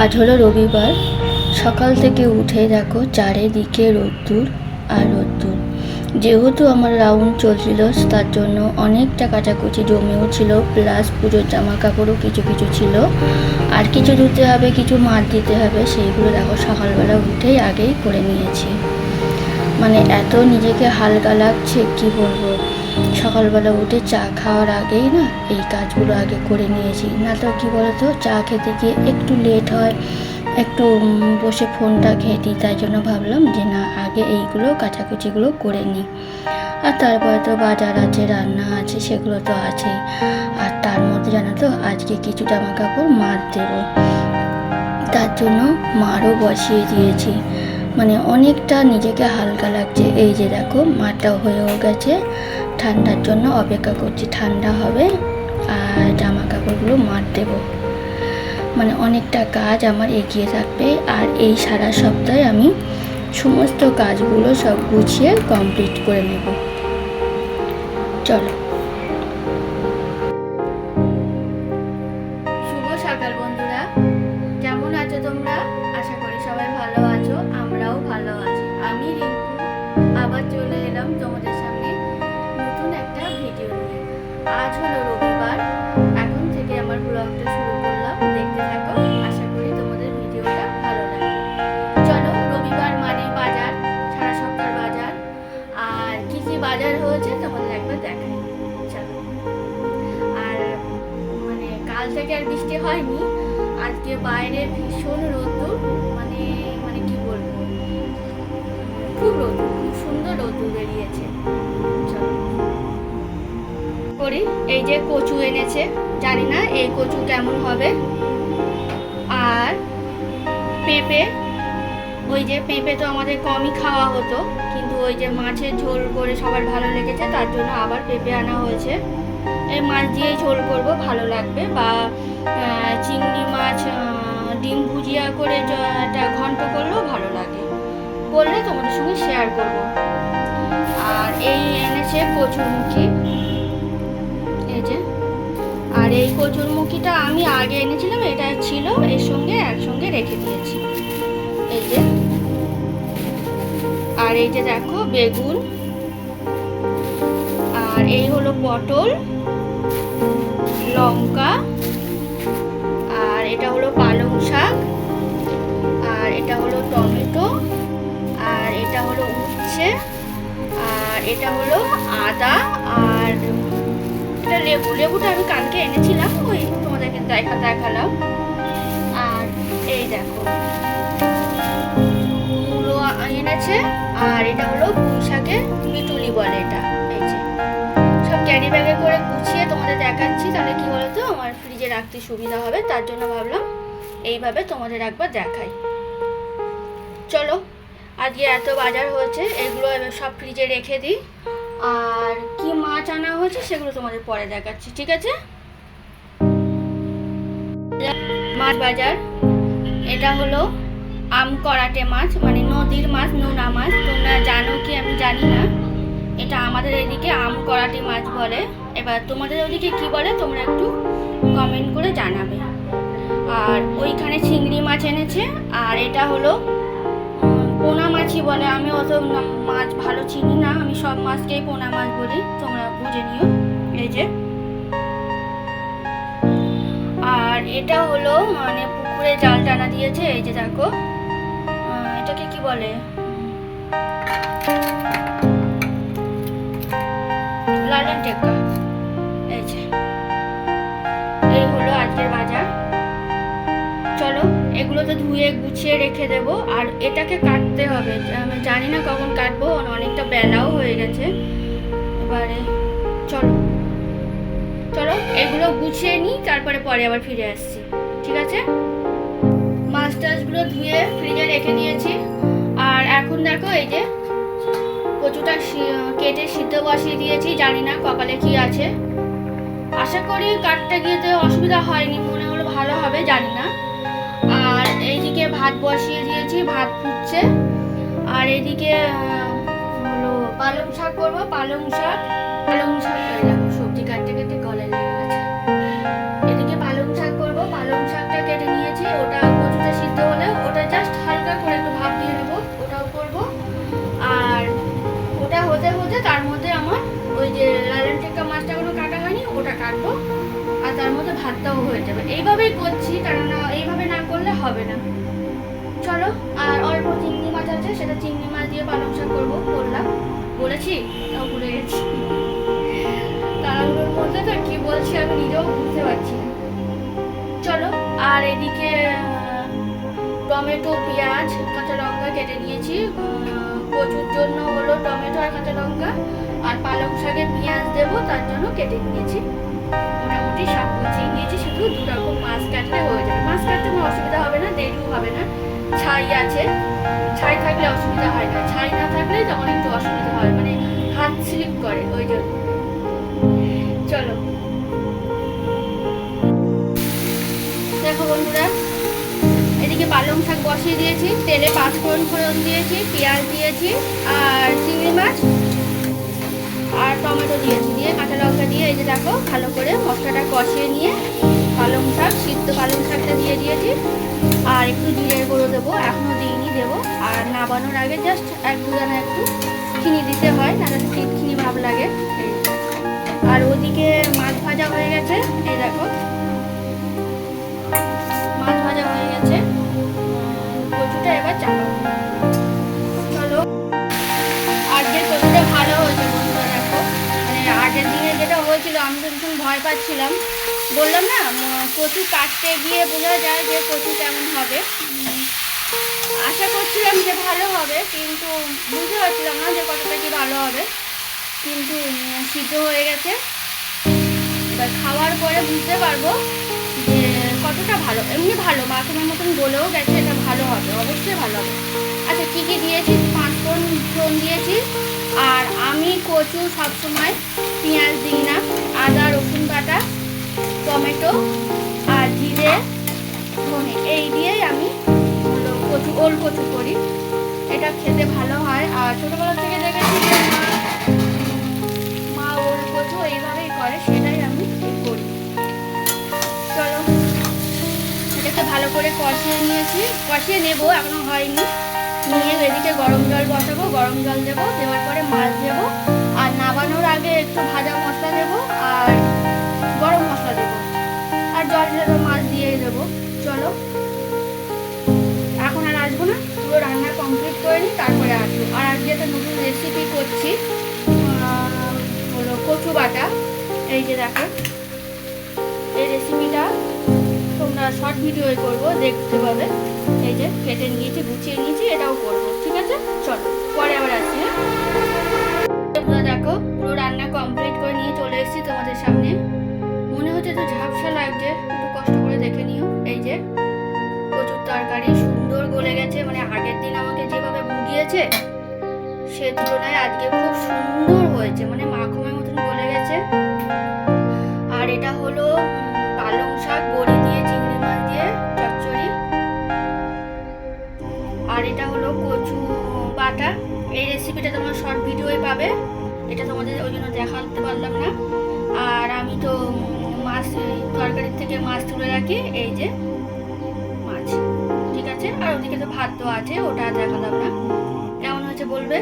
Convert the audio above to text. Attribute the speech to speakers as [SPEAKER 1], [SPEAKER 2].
[SPEAKER 1] আজ হলো রবিবার সকাল থেকে উঠে দেখো চারিদিকে রোদ্দুর আর রোদ্দুর। যেহেতু আমার রাউন্ড চলছিল, তার জন্য অনেকটা কাচাকুচি জমেও ছিল, প্লাস পুজোর জামা কাপড়ও কিছু কিছু ছিল। আর কিছু ধুতে হবে, কিছু মার দিতে হবে, সেইগুলো দেখো সকালবেলা উঠেই আগেই করে নিয়েছি। মানে এত নিজেকে হালকা লাগছে, কি বলব? সকালবেলা উঠে চা খাওয়ার আগেই না এই কাজগুলো আগে করে নিয়েছি। না তো কী বলতো, চা খেতে গিয়ে একটু লেট হয়, একটু বসে ফোনটা ঘেঁটি, তাই জন্য ভাবলাম যে না, আগে এইগুলো কাচাকুচিগুলো করে নিই। আর তারপরে তো বাজার আছে, রান্না আছে, সেগুলো তো আছেই। আর তার মধ্যে জানো তো, আজকে কিছু জামা কাপড় মার দেবো। তার জন্য মারও বসিয়ে দিয়েছি। মানে অনেকটা নিজেকে হালকা লাগছে। এই যে দেখো, মাটা হয়েও গেছে। ঠান্ডার জন্য অপেক্ষা করছি, ঠান্ডা হবে। আর জামা কাপড়গুলো মার দেবো। মানে অনেকটা কাজ আমার এগিয়ে থাকবে। আর এই সারা সপ্তাহে আমি সমস্ত কাজগুলো সব গুছিয়ে কমপ্লিট করে নেব। চলো। কাল থেকে আর বৃষ্টি হয়নি। আজকে বাইরে ভীষণ রোদ্দুর মানে মানে কি বলব? খুব রোদ্দুর, খুব সুন্দর রোদ্দুর বেরিয়েছে। করি, এই যে কচু এনেছে, জানি না এই কচু কেমন হবে। আর পেঁপে, ওই যে পেঁপে তো আমাদের কমই খাওয়া হতো, কিন্তু ওই যে মাছের ঝোল করে সবার ভালো লেগেছে, তার জন্য আবার পেঁপে আনা হয়েছে। মাছ দিয়েই ঝোল করব, ভালো লাগবে। বা চিংড়ি মাছ ডিম ভুজিয়া করে একটা ঘন্ট করলেও ভালো লাগে। করলে তোমাদের সঙ্গে শেয়ার করব। আর এই এনেছে কচুরমুখী। এই যে। আর এই কচুরমুখীটা আমি আগে এনেছিলাম, এটা ছিল, এর সঙ্গে একসঙ্গে রেখে দিয়েছি। এই যে। আর এই যে দেখো, বেগুন। আর এই হলো পটল, লঙ্কা, আর এটা হলো পালং শাক, আর এটা হলো টমেটো, আর এটা হলো উচ্ছে, আর এটা হলো আদা, আর এটা লেবু, লেবুটা আমি কালকে এনেছিলাম, ওই তোমাদেরকে দেখা, দেখালাম। আর এই দেখো। এনেছে, আর এটা হলো পুঁই শাকের পিটুলি বলে এটা। ক্যারি ব্যাগে করে গুছিয়ে তোমাদের দেখাচ্ছি, তাহলে কি বলতো? আমার ফ্রিজে রাখতে সুবিধা হবে, তার জন্য ভাবলাম এইভাবে তোমাদের একবার দেখাই। চলো, আজকে এত বাজার হয়েছে, এগুলো সব ফ্রিজে রেখে দিই। আর কি মাছ আনা হয়েছে সেগুলো তোমাদের পরে দেখাচ্ছি, ঠিক আছে? মাছ বাজার, এটা হলো আম করাটে মাছ মানে নদীর মাছ, নোনা মাছ, তোমরা জানো কি আমি জানি না। এটা আমাদের এদিকে আম করাটি মাছ বলে। এবার তোমাদের ওদিকে কি বলে, তোমরা একটু কমেন্ট করে জানাবে। আর ওইখানে চিংড়ি মাছ এনেছে, আর এটা হলো পোনা মাছই বলে। আমি অত মাছ ভালো চিনি না, আমি সব মাছকেই পোনা মাছ বলি, তোমরা বুঝে নিও। এই যে। আর এটা হলো মানে পুকুরে জাল টানা দিয়েছে, এই যে দেখো। এটাকে কি বলে? টেক্কা। এই যে। এই হলো আজকের বাজার। চলো, এগুলো তো ধুয়ে গুছিয়ে রেখে দেব। আর এটাকে কাটতে হবে। আমি জানি না কখন কাটবো অনেকটা বেলাও হয়ে গেছে। এবারে চলো। চলো, এগুলো গুছিয়ে নিই, তারপরে পরে আবার ফিরে আসছি। ঠিক আছে? মাছ টাছগুলো ধুয়ে ফ্রিজে রেখে দিয়েছি আর এখন দেখো এই যে কচুটা কেটে সিদ্ধ বসিয়ে দিয়েছি, জানি না কপালে কি আছে। আশা করি কাঠটা গিয়েতে অসুবিধা হয়নি, মনে হলো ভালো হবে, জানি না। আর এইদিকে ভাত বসিয়ে দিয়েছি, ভাত ফুটছে। আর এদিকে হলো পালং শাক করব, পালং শাক। পালং শাক সবজি কাটতে কেটে গলায় সপ্তাহ হয়ে যাবে। এইভাবেই করছি, কেননা এইভাবে না করলে হবে না। চলো, আর অল্প চিংড়ি মাছ আছে, সেটা চিংড়ি মাছ দিয়ে পালং শাক করব, করলাম। বলেছি, তাও ভুলে গেছি। তাড়াহুড়োর মধ্যে তো কি বলছি আমি নিজেও বুঝতে পারছি না। চলো, আর এদিকে টমেটো, পেঁয়াজ, কাঁচা লঙ্কা কেটে নিয়েছি। কচুর জন্য হলো টমেটো আর কাঁচা লঙ্কা। আর পালং শাকে পেঁয়াজ দেবো, তার জন্য কেটে নিয়েছি। মোটামুটি সব গুছিয়ে নিয়েছি, শুধু দু রকম মাছ কাটলে হয়ে যাবে। মাছ কাটতে কোনো অসুবিধা হবে না, দেরিও হবে না। ছাই আছে। ছাই থাকলে অসুবিধা হয় না। ছাই না থাকলে তখন একটু অসুবিধা হয় মানে হাত স্লিপ করে ওই জন্য। চলো। দেখো বন্ধুরা, এদিকে পালং শাক বসিয়ে দিয়েছি, তেলে পাঁচফোড়ন ফোড়ন দিয়েছি, পেঁয়াজ দিয়েছি, আর চিংড়ি মাছ, আর টমেটো দিয়েছি। যে দেখো, ভালো করে মশলাটা কষিয়ে নিয়ে পালং শাক, সিদ্ধ পালং শাকটা দিয়ে দিয়েছি। আর একটু জিরের গুঁড়ো দেবো এখনও দিইনি দেবো। আর নাবানোর আগে জাস্ট এক দুদানা একটু চিনি দিতে হয় না চিনি ভাব লাগে। আর ওদিকে মাছ পাচ্ছিলাম বললাম না কচু কাটতে গিয়ে বোঝা যায় যে কচু কেমন হবে। আশা করছিলাম যে ভালো হবে, কিন্তু বুঝতে পারছিলাম না যে কতটা কি ভালো হবে। কিন্তু সিদ্ধ হয়ে গেছে। এবার খাওয়ার পরে বুঝতে পারব যে কতটা ভালো। এমনি ভালো, মাখনের মতন বলেও গেছে, এটা ভালো হবে, অবশ্যই ভালো হবে। আচ্ছা কী কী দিয়েছি? পাঁচ ফোড়ন ফোড়ন দিয়েছি। আর আমি কচু সবসময় পেঁয়াজ দিই না, আদা, রসুন বাটা, টমেটো আর জিরে, ধনে। এই দিয়েই আমি কচু, ওল কচু করি। এটা খেতে ভালো হয়। আর ছোটোবেলা থেকে দেখেছি যে মা ওল কচু এইভাবেই করে, সেটাই আমি করি। চলো, এটাকে ভালো করে কষিয়ে নিয়েছি। কষিয়ে নেব, এখনও হয়নি। নিয়ে এদিকে গরম জল বসাবো, গরম জল দেবো, দেওয়ার পরে মাছ দেবো। আর নাবানোর আগে একটু ভাজা মশলা দেবো আর গরম মশলা দেবো। আর জল ঢেলে মাছ দিয়ে দেবো। চলো। এখন আর আসব না, পুরো রান্না কমপ্লিট করে নিই, তারপরে আসব। আর আজকে একটা নতুন রেসিপি করছি হলো কচু বাটা। এই যে দেখো, এই রেসিপিটা শর্ট ভিডিও করব, দেখতে পাবে। এই যে, কেটে নিয়েছি, গুছিয়ে নিয়েছি, এটাও করব, ঠিক আছে? চলো, পরে আবার আসছি হ্যাঁ? দেখো, পুরো রান্না কমপ্লিট করে নিয়ে চলে এসেছি তোমাদের সামনে। মনে হচ্ছে তো ঝাপসা লাগছে, একটু কষ্ট করে দেখে নিও। এই যে প্রচুর তরকারি সুন্দর গলে গেছে মানে আগের দিন আমাকে যেভাবে ভুগিয়েছে সে তুলনায় আজকে খুব সুন্দর হয়েছে মানে মাখমের ভিডিওয়ে পাবে। এটা তোমাদের ওই জন্য দেখাতে পারলাম না। আর আমি তো মাছ তরকারি তরকারির থেকে মাছ তুলে রাখি, এই যে মাছ। ঠিক আছে? আর ওদিকে তো ভাত তো আছে, ওটা দেখালাম না। কেমন হয়েছে বলবে?